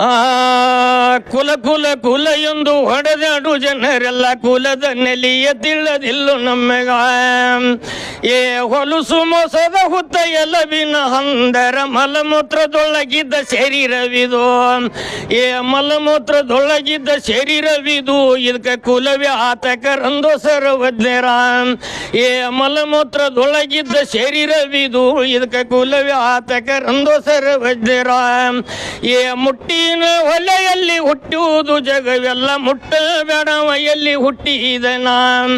ಆ ಕುಲ ಕುಲ ಕುಲ ಎಂದು ಹೊಡೆದಾಡು ಜನರೆಲ್ಲ ಕುಲದ ನೆಲಿಯ ತಿಳದಿಲ್ಲು ನಮ್ಮೆಗ. ಏ ಹೊಲಸು ಮೋಸದ ಹುತ್ತ ಎಲವಿನ ಹಂದರ ಮಲಮೂತ್ರದೊಳಗಿದ್ದ ಶರೀರವಿದು. ಏ ಮಲಮೂತ್ರದೊಳಗಿದ್ದ ಶರೀರವಿದು. ಇದಕ್ಕೆ ಕುಲವೇ ಆತಕರಂದು ಸರ್ವಜ್ಞರ. ಏ ಮಲಮೂತ್ರದೊಳಗಿದ್ದ ಶರೀರವಿದು. ಇದಕ್ಕೆ ಕುಲವೇ ಆತಕರಂದು ಸರ್ವಜ್ಞರ. ಏ ಮುಟ್ಟಿನ ಹೊಲೆಯಲ್ಲಿ ಹುಟ್ಟುವುದು ಜಗವೆಲ್ಲ ಮುಟ್ಟ ಬೇಡವ ಎಲ್ಲಿ ನಾನ್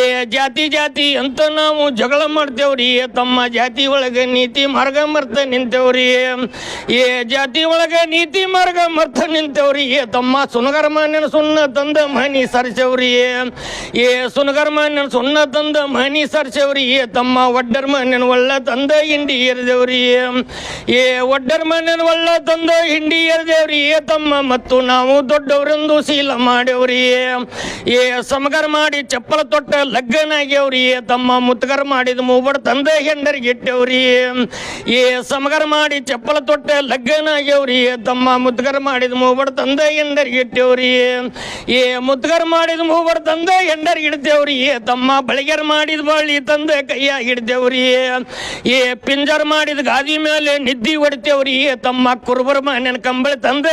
ಏ ಜಾತಿ ಜಾತಿ ಅಂತ ನಾವು ಜಗಳ ಮಾಡ್ತೇವ್ರಿ. ತಮ್ಮ ಜಾತಿ ಒಳಗೆ ನೀತಿ ಮಾರ್ಗ ಮರ್ತ ನಿಂತೇವ್ರಿ. ಏ ಜಾತಿ ಒಳಗೆ ನೀತಿ ಮಾರ್ಗ ಮರ್ತ ನಿಂತೇವ್ರಿ. ಏ ತಮ್ಮ ಸುನಗರ ಮಾನ್ಯನ ಸುಣ್ಣ ತಂದ ಮನಿ ಸರ್ಸೇವ್ರಿ. ಏ ಸುನಗರ ಮಾನ್ಯನ ಸುಣ್ಣ ತಂದ ಮನಿ ಸರ್ಸೇವ್ರಿ. ಏ ತಮ್ಮ ಒಡ್ಡರ್ ಮಾನ್ಯನ ಒಳ್ಳ ತಂದ ಹಿಂಡಿ ಏರಿದೇವ್ರಿ ಏ ಒಡ್ಡರ್ ಮನೆನ ಒಳ್ಳ ತಂದ ಹಿಂಡಿ ಏರಿದೇವ್ರಿ ಏ ತಮ್ಮ ಮತ್ತು ನಾವು ದೊಡ್ಡವರೆಂದು ಶೀಲ ಮಾಡೇವ್ರಿ ಏ ಸಮಗರ್ ಮಾಡಿ ಚಪ್ಪಲ ತೊಟ್ಟ ಲಗ್ಗನಾಗ್ಯವ್ರಿ ಏ ತಮ್ಮ ಮುತ್ಗರ್ ಮಾಡಿದ ಮೂಬಡ್ ತಂದ ಹೆಂಡರಿಗೆ ಇಟ್ಟೇವ್ರಿ ಏ ಸಮಗರ್ ಮಾಡಿ ಚಪ್ಪಲ ತೊಟ್ಟ ಲಗ್ಗನಾಗ್ಯವ್ರಿ ಏ ತಮ್ಮ ಮುತ್ಗರ್ ಮಾಡಿದ ಮೂಬಡ್ ತಂದ ಹೆಂಡರಿಗೆ ಇಟ್ಟೇವ್ರಿ ಏ ಮುತ್ಗರ್ ಮಾಡಿದ ಮೂಬಡ್ ತಂದ ಹೆಂಡರಿಗೆ ಇಡ್ತೇವ್ರಿ ಏ ತಮ್ಮ ಬಳಿಗೆರ್ ಮಾಡಿದ ಬಳ್ಳಿ ತಂದ ಕೈಯಾಗ ಹಿಡ್ತೇವ್ರಿ ಏ ಪಿಂಜರ್ ಮಾಡಿದ ಗಾದಿ ಮೇಲೆ ನಿದ್ದಿ ಹೊಡಿತೇವ್ರಿ ಏ ತಮ್ಮ ಕುರುಬರ ಮನೆನ ಕಂಬಳಿ ತಂದ